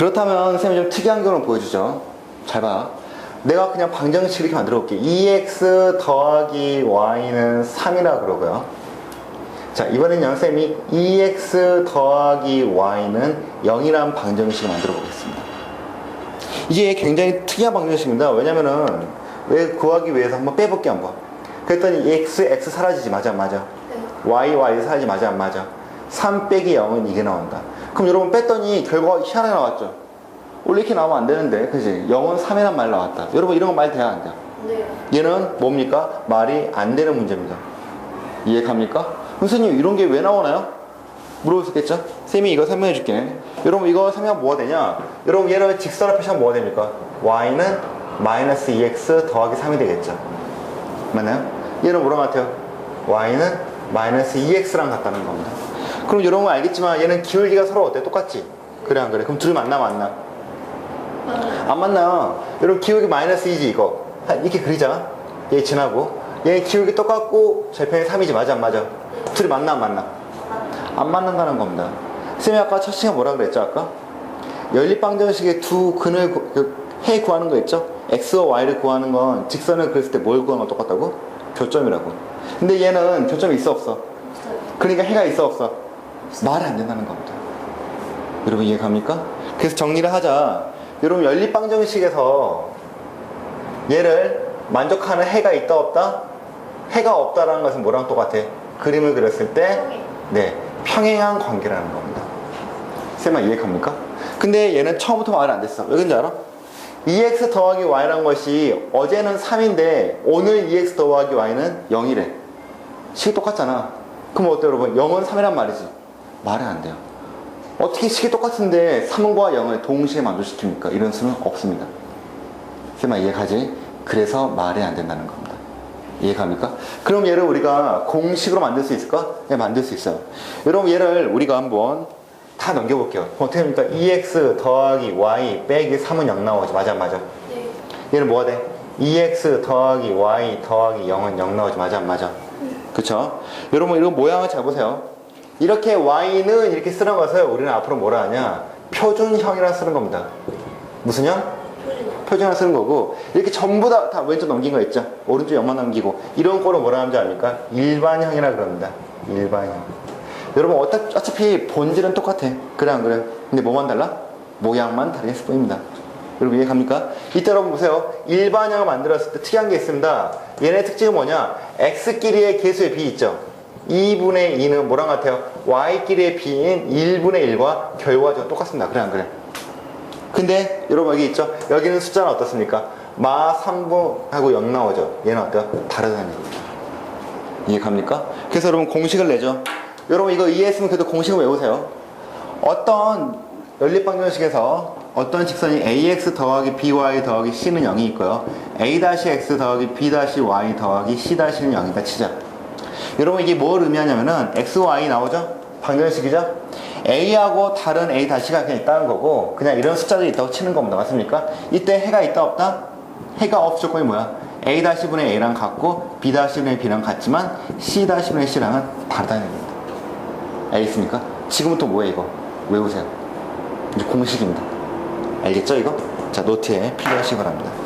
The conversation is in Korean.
그렇다면 선생님이 좀 특이한 경우를 보여주죠. 잘 봐. 내가 그냥 방정식 이렇게 만들어 볼게. 2x 더하기 y는 3이라 그러고요. 자, 이번엔 선생님이 2x 더하기 y는 0이라는 방정식을 만들어 보겠습니다. 이게 굉장히 특이한 방정식입니다. 왜냐면은 왜 구하기 위해서 한번 빼볼게 한번. 그랬더니 x, x 사라지지 맞아 안 맞아. y, y 사라지지 맞아 안 맞아. 3 빼기 0은 이게 나온다. 그럼 여러분 뺐더니 결과가 희한하게 나왔죠. 원래 이렇게 나오면 안 되는데, 그지? 0은 3이란 말 나왔다. 여러분 이런 거 말 돼야 안 돼요? 네. 얘는 뭡니까? 말이 안 되는 문제입니다. 이해 갑니까? 선생님 이런 게 왜 나오나요? 물어보셨겠죠? 쌤이 이거 설명해 줄게. 여러분 이거 설명하면 뭐가 되냐? 여러분 얘는 직선을 표시하면 뭐가 됩니까? y는 마이너스 2x 더하기 3이 되겠죠. 맞나요? 얘는 뭐랑 같아요? y는 마이너스 2x랑 같다는 겁니다. 그럼 여러분 알겠지만 얘는 기울기가 서로 어때? 똑같지? 그래 안 그래? 그럼 둘이 만나 만나? 안 만나요. 여러분 기울기 마이너스 2지 이거. 한 이렇게 그리자. 얘 지나고. 얘 기울기 똑같고 절편이 3이지 맞아 안 맞아? 둘이 만나 안 만나? 안 맞는다는 겁니다. 쌤이 아까 첫 시간 뭐라 그랬죠 아까? 연립방정식의 두 근을 구- 그 해 구하는 거 있죠? x와 y를 구하는 건 직선을 그렸을 때 뭘 구하는 거 똑같다고? 교점이라고. 근데 얘는 교점이 있어 없어? 그러니까 해가 있어 없어? 말이 안 된다는 겁니다. 여러분 이해 갑니까? 그래서 정리를 하자. 여러분 연립방정식에서 얘를 만족하는 해가 있다 없다? 해가 없다라는 것은 뭐랑 똑같아? 그림을 그렸을 때. 네, 평행한 관계라는 겁니다. 쌤아 이해 갑니까? 근데 얘는 처음부터 말이 안 됐어. 왜 그런지 알아? 2x 더하기 y라는 것이 어제는 3인데 오늘 2x 더하기 y는 0이래. 식이 똑같잖아. 그럼 어때요 여러분? 0은 3이란 말이지. 말이 안 돼요. 어떻게 식이 똑같은데 3과 0을 동시에 만족시킵니까? 이런 수는 없습니다. 쌤아 이해가지? 그래서 말이 안 된다는 겁니다. 이해갑니까? 그럼 얘를 우리가 공식으로 만들 수 있을까? 네, 만들 수 있어요. 여러분 얘를 우리가 한번 다 넘겨볼게요. 어떻게 합니까? 2x 더하기 y 빼기 3은 0 나오지. 맞아, 맞아. 네. 얘는 뭐가 돼? 2x 더하기 y 더하기 0은 0 나오지. 맞아, 안 맞아. 그쵸? 여러분 이런 모양을 잘 보세요. 이렇게 y는 이렇게 쓰는 것을 우리는 앞으로 뭐라 하냐? 표준형이라 쓰는 겁니다. 무슨 형? 표준이요. 표준을 쓰는 거고 이렇게 전부 다, 다 왼쪽 넘긴 거 있죠? 오른쪽 옆만 넘기고 이런 거를 뭐라 하는지 압니까? 일반형이라 그럽니다. 일반형. 여러분 어차, 어차피 본질은 똑같아. 그래 안 그래? 근데 뭐만 달라? 모양만 다르게 쓸 뿐입니다. 여러분 이해 갑니까? 이때 여러분 보세요. 일반형을 만들었을 때 특이한 게 있습니다. 얘네 특징은 뭐냐? X끼리의 개수의 비 있죠 2분의 2는 뭐랑 같아요 y끼리의 비인 1분의 1과 결과적으로 똑같습니다 그래 안 그래 근데 여러분 여기 있죠? 여기는 숫자는 어떻습니까? 마 3분하고 0 나오죠? 얘는 어때요? 다르다는 얘기죠. 이해 갑니까? 그래서 여러분 공식을 내죠. 여러분 이거 이해했으면 그래도 공식을 외우세요. 어떤 연립방정식에서 어떤 직선이 ax 더하기 by 더하기 c는 0이 있고요. a-x 더하기 b-y 더하기 c-는 0이다 치자. 여러분 이게 뭘 의미하냐면은 x, y 나오죠? 방정식이죠? a하고 다른 a 다시가 그냥 있다는 거고 그냥 이런 숫자들이 있다고 치는 겁니다. 맞습니까? 이때 해가 있다 없다? 해가 없 조건이 뭐야? a 분의 a랑 같고 b 분의 b랑 같지만 c 분의 c랑은 다르다는 겁니다. 알겠습니까? 지금부터 뭐예요 이거? 외우세요. 이제 공식입니다. 알겠죠 이거? 자 노트에 필요하시기 바랍니다.